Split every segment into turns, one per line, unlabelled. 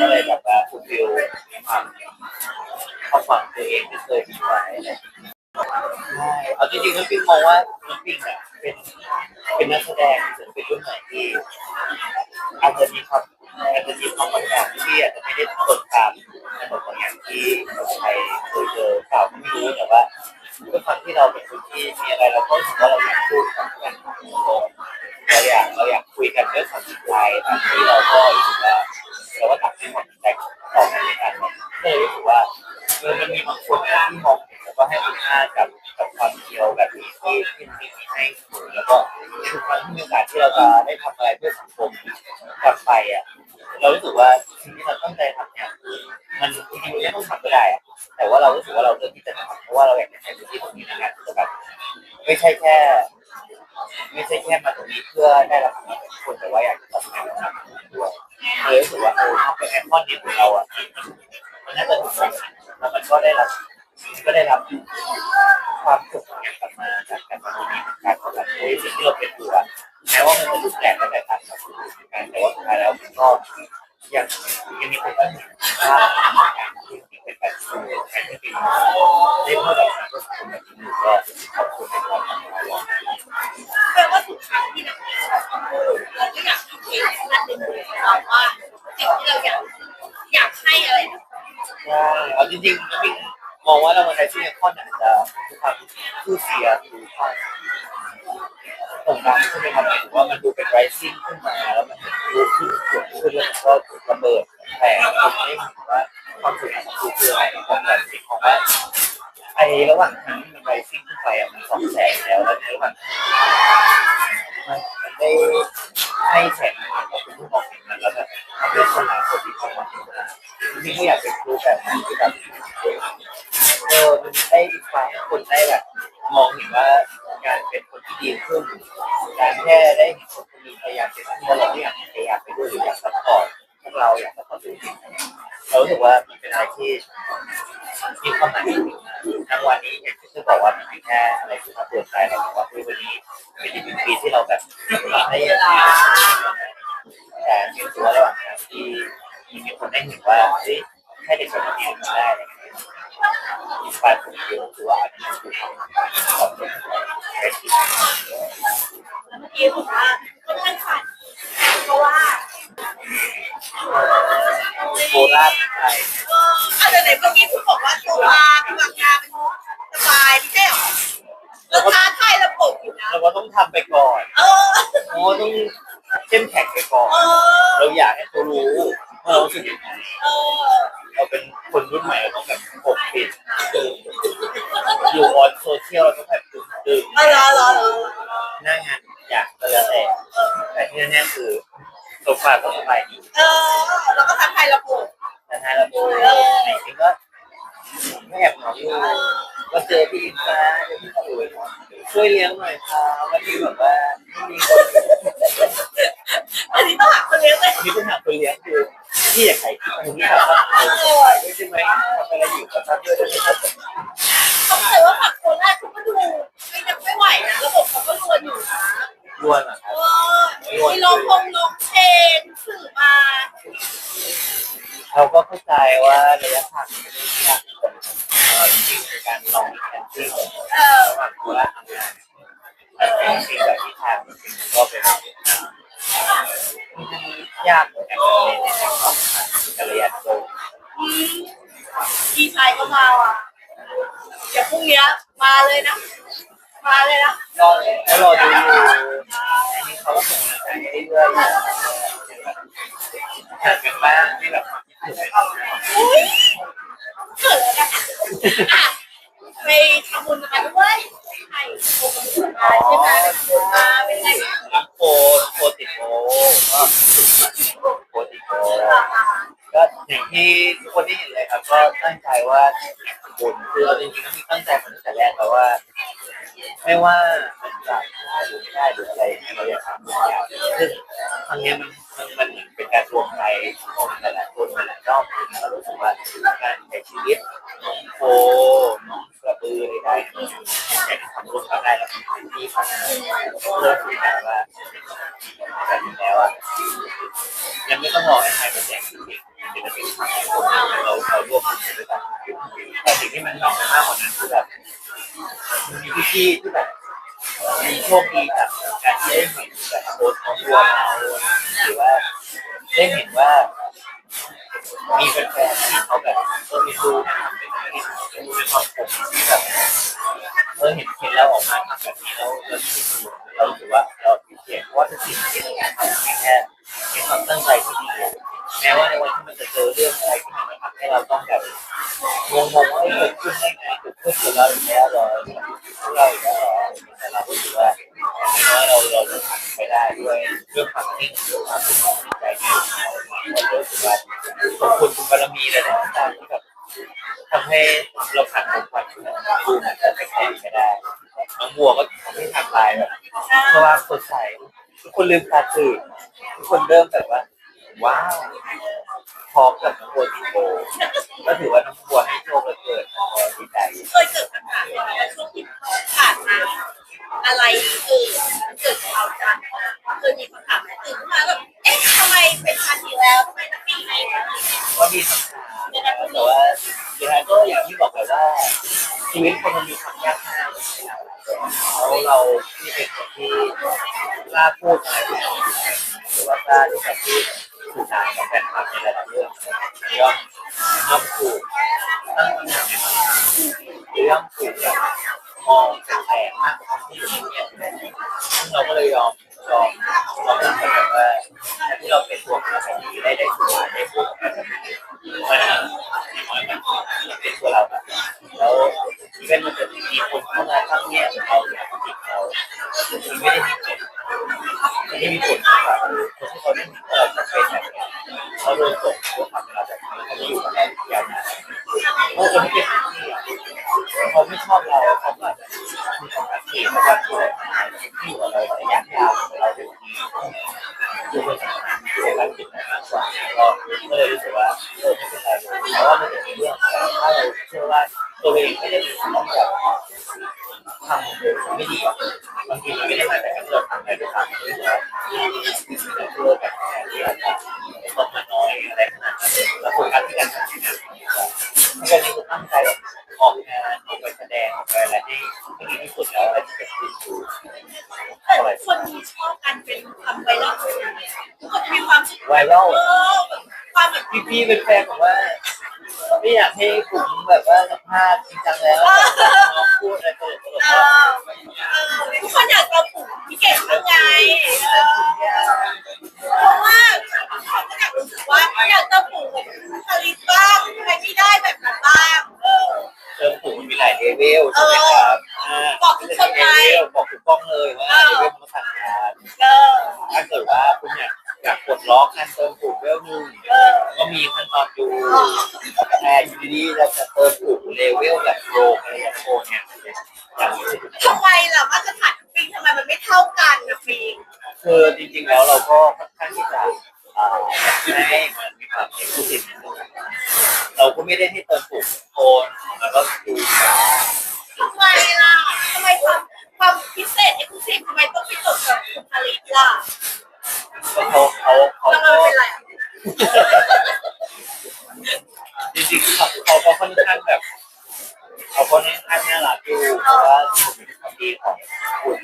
ก็เลยแบบว่าฟูลฟิลความความฝันตัวเองที่เคยมีไว้เงี้ยเอาจริงๆน้ำปิงมองว่าน้ำปิงอะเป็นเป็นนักแสดงศิลปินรุ่นใหม่ที่อาจจะมีความอาจจะมีความบางอย่างที่อาจจะไม่ได้ตรงตามถนนบางอย่างที่คนไทยเคยเจอเปล่าก็ไม่รู้แต่ว่าด้วยความที่เราเป็นคนที่มีอะไรเราก็รู้สึกว่าเราอยากพูดกับกันเราอยากเราอยากคุยกันด้วยความจริงใจแบบที่เราก็รู้สึกว่า เราก็ตัดให้ความจริงใจต่อกันในการก็เลยรู้สึกว่าเออมันมีบางคนนะที่มองเห็นแล้วก็ให้คุณค่ากับกับความเดียวแบบนี้ที่ที่มีให้แล้วก็ทุกครั้งที่มีโอกาสที่เราจะได้ทำอะไรเพื่อสังคมกลับไปอะเรารู้สึกว่าสิ่งที่เราตั้งใจทำเนี่ยมันจริงๆไม่ต้องทำก็ได้อะแต่ว่าเรารู้สึกว่าเราเลือกที่จะทำเพราะว่าเราอยากจะใช้พื้นที่ตรงนี้ในการที่จะแบบไม่ใช่แค่ ไม่ใช่แค่มาตรงนี้เพื่อได้รับความเป็นคนแต่ว่าอยากจะทำงานกับด้วยเลยรู้สึกว่าเออ เอาเป็นไอดีของเราอะมันน่าจะ ชื่อเสียงหรือความโด่งดังใช่ไหมครับหรือว่ามันดูเป็น rising ขึ้นมาแล้วมันดูขึ้นเกิดขึ้นแล้วมันก็ระเบิดแต่คนไม่เห็นว่าความสวยงของคือคืออะไรของแบบสิ่งของว่าไอ้ระหว่างทางที่มัน rising ขึ้นไปอะมันสองแสงแล้วแล้วในระหว่างมันได้ให้แสงกับคนที่มองเห็นมันแล้วแบบทำให้คนหลายคนที่เข้ามาเห็นมันที่เขาอยากเป็นครูแบบนั้นที่แบบเออมันได้อินสปายคนได้แบบ มองเห็นว่าการเป็นคนที่ดีขึ้น การแค่ได้เห็นคนคนหนึงพยายามเป็นที่เราไม่อยากพยายามไปด้วยหรืออยากซัพพอร์ตพวกเราอยากซัพพอร์ตตัวเองเรารู้สึกว่ามันเป็นอะไรที่มีความหมายจริงๆทั้งวันนี้อย่างที่จะบอกว่ามันไม่แค่อะไรที่มาเตือนใจเราแต่ว่าคือวันนี้เป็นอีกหนึ่งปีที่เราแบบได้ยังไงแต่มีตัวระหว่างทางที่มีคนได้เห็นว่าเฮ้ยแค่เด็กคนนี้ทำได้ อะไรางเงี้ยอินสปายผมเยอะคือว่า
เมื่อกี้ผมว่าค่อนข้างฝันเพราะว่า
โคราชไทย
เอออะไรไหนเมื่อกี้คุณบอกว่าตัวมาพี่วางยาเป็นสบายไม่ใช่หรอแล้วท้าทายระบบอยู่นะ
เราก็ต้องทำไปก่อน โซฟาก็สบายดี
เออ แล้วก็ท้าทายระบบ
แต่ถ้าเราดูไหนที่ก็ไม่แอบเหงาอยู่ก็เจอพี่อินฟ้าเจอพี่ตุ๋ยช่วยเลี้ยงหน่อยครับวันนี้แบบว่าไม่มีคน
อันนี้ต้องหาคนเลี้ยงเลย
วันนี้ต้องหาคนเลี้ยงคือพี่อยากขายที่ตรงนี้ครับไม่ใช่ไหมทำอะไรอยู่กับท่านด้วยได้ไหมครับ
เขาเคยว่าฝั่งโคราชเขาก็ดูไม่ยังไม่ไหวนะระบบเขาก็รวนอยู่นะ
รวนเหรอค
เอ
รับ
อมีลงพงลงเพลงสื่อมา
เราก็เข้าใจว่าระยะทางมันไม่ได้ยากแต่จริงๆในการลองแคนซิ่ง
เออ
ระหว่างโคราชทำงานแต่จริงกับที่ทางจริงๆก็เป็นยากเหมือนกันในในทางของการระยะโต
อืมดีไซน์ก็มาว่ะเดี๋ยวพรุ่งนี้มาเลยนะ มาเลยนะ
ก็แล้วรอดูอยู่อันนี้เขาก็ส่งกำลังใจให้เรื่อยๆหากันบ้างที่แบบ
อุ้ยเกิดแล้วนะอะไปทำบุญกันด้วยใช่โปรโมทมาใช่ไหมไปทำบุญมาเป็นไงบ้าง
โคโคติโกก็โคติโก ก็อย่างที่ทุกคนที่เห็นเลยครับ ก็ตั้งใจว่าบุญคือเราจริงๆก็มีตั้งใจมาตั้งแต่แรกแล้วว่า ไม่ว่ามันจะได้หรือไม่ได้หรืออะไรเงี้ยเราอยากทำทุกอย่างซึ่งครั้งเนี้ยมันมันมันเหมือนเป็นการรวมใจของหลายๆคนหลายๆรอบเรารู้สึกว่าการใช้ชีวิตน้องโคน้องกระบือใดๆเนี่ยอยากจะทำร่วมกันได้แล้วเป็นที่ของเริ่มรู้แล้วว่าแบบนี้แล้วอ่ โชคดีจากการที่ได้เห็นแบบโพสต์ของตัวเราหรือว่าได้เห็นว่า มีแฟนๆที่เขาแบบเออมีดูทำเป็นอะไรดูเป็นความผมที่แบบเออเห็นเห็นเราออกมาทำแบบนี้แล้วเราเราถือว่าเราเขียนว่าทุกสิ่งที่เราทำแค่เป็นความตั้งใจที่ดีแม้ว่าในวันที่มันจะเจอเรื่องอะไรที่มันทำให้เราต้องแบบงงๆว่าเกิดขึ้นได้ ให้เราผ่านทุกวันดูเหมือนจะแข็งไม่ได้น้องบัวก็ทำให้ทำลายแบบเพราะว่าสดใสทุกคนลืมตาตื่นทุกคนเริ่มแบบว่า ว้าวพร้อมกับน้องบัวทีโบก็ถือว่าน้องบัวให้โชคเหลือเกินดีใจ
เคยเกิดคำถามไหมคะว่าช่วงที่ผ่านมาอะไรเออเกิดกับเราจังเคยมีคำถามไหมตื่นขึ้นมาแบบเอ๊ะทำไมเป็นพันทีแล้วทำไมต้องปีไหนวะ
ก็มีคำถาม หรือว่ากล้าที่จะพูดสื่อสารกับแฟนคลับในหลายๆเรื่องเรื่องย่อมถูกตั้งคำถามในคำถามหรือย่อมถูกแบบมองแปลกมากกว่าที่อยู่เนี่ยซึ่งเราก็เลยยอมยอมยอมรับกันแบบว่าที่เราเป็นตัวของเราดีได้ได้สื่อสารได้พูด เขาไม่ชอบเราเขาก็จะมีความอักเสบเพราะว่าที่ที่อยู่กับเราระยะยาวเราเป็นอยู่เป็นอยู่ในการติดมากกว่าก็ก็เลยรู้สึกว่าเออไม่เป็นไรเพราะว่ามันเป็นเรื่องถ้าเราเชื่อว่าตัวเองไม่ได้ต้องแบบทำไม่ดีบางทีมันไม่ได้มาจากการเราทำอะไรด้ ไวรัลเอ
อความแบบ
พี่พี่เป็นแฟนบอกว่าไม่อยากให้ผมแบบว่าสัมภาษณ์จริงจังแล้วน้องพูดอะไรตลกตลก
เออเออทุกคนอยากเราผูกพี่เก่งทำไงเออเพราะว่าเขาก็อยากรู้สึกว่าอยากจะผูกแบบคาริสบ้างทำไมไม่ได้แบบนั้นบ้างเออ
เติมผมมันมีหลายเลเวลใช่ไหม คือจริงๆแล้วเราก็ค่อนข้างที่จะอ่าให้มันมีความเอกลุศิลป์เราก็ไม่ได้ให้เติมผูกโคนแล้วก็ดูแบบ
ทำไมล่ะทำไมความความพิเศษเอกลุศิทำไมต้องไปจดกับคุณคาริสล่ะ
เขาเขาเขา
ทำไม
ก็
มันเป็นไรอะ
จริงๆเขาเขาก็ค่อนข้างแบบ เขาก็ค่อนข้างน่ารักอยู่เพราะว่าผมเป็นความดีของคุณ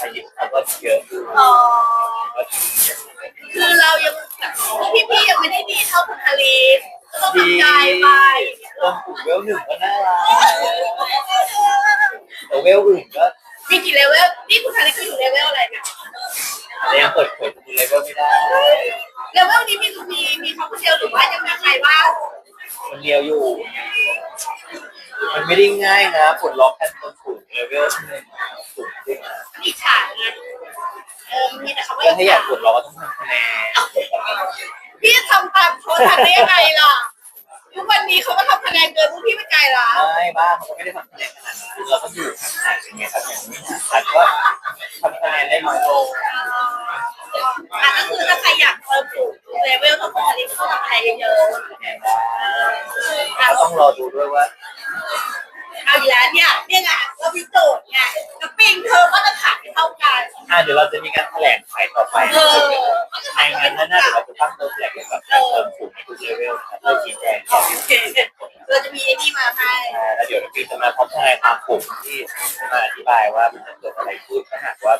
อายุเขาก็เยอะอยู่
อ๋อ
ก็ดี
คือเรายังแบบพี่พี่ๆยังไม่ได้ดีเท่าคุณคาริสก็ต้อง
ดี
ทำใจไป
เติมผูกเวลหนึ่งก็น่ารักแต่เวลอื่นก็
มีกี่เลเวลนี่คุณคาริสก็อยู่เลเวลอะไรเนี่ย
อาจจะยังเปิดเผยตัวเลเวลไม่ได้
เลเวลนี้มีมีมีเขาคนเดียวหรือว่ายังมีใครบ้าง
คนเดียวอยู่มัน ไม่ได้ง่ายนะปลดล็อกแค่ต้นสูงเลเวลหนึ่งสูงจริงนะ
มีฉากไงเออมีแต่คำว่า
แล้วถ้าอยากปลดล็อกก็ต้องทำคะแนน
พี่จะทำตามเขาทันได้ยังไงล่ะทุกวันนี้เขาก็ทำคะแนนเกินพวกพี่ไปไกลแล้ว
ไม่บ้างเขาไม่ได้ทำคะแนนขนาดนั้นเราต้องอยู่ทำคะแนนอย่างเงี้ยครับอย่างนี้แต่ก็ท ตา
ผมที่มา
อธิบายว่ามันจะเกิดอะไรขึ้นถ้าหากว่า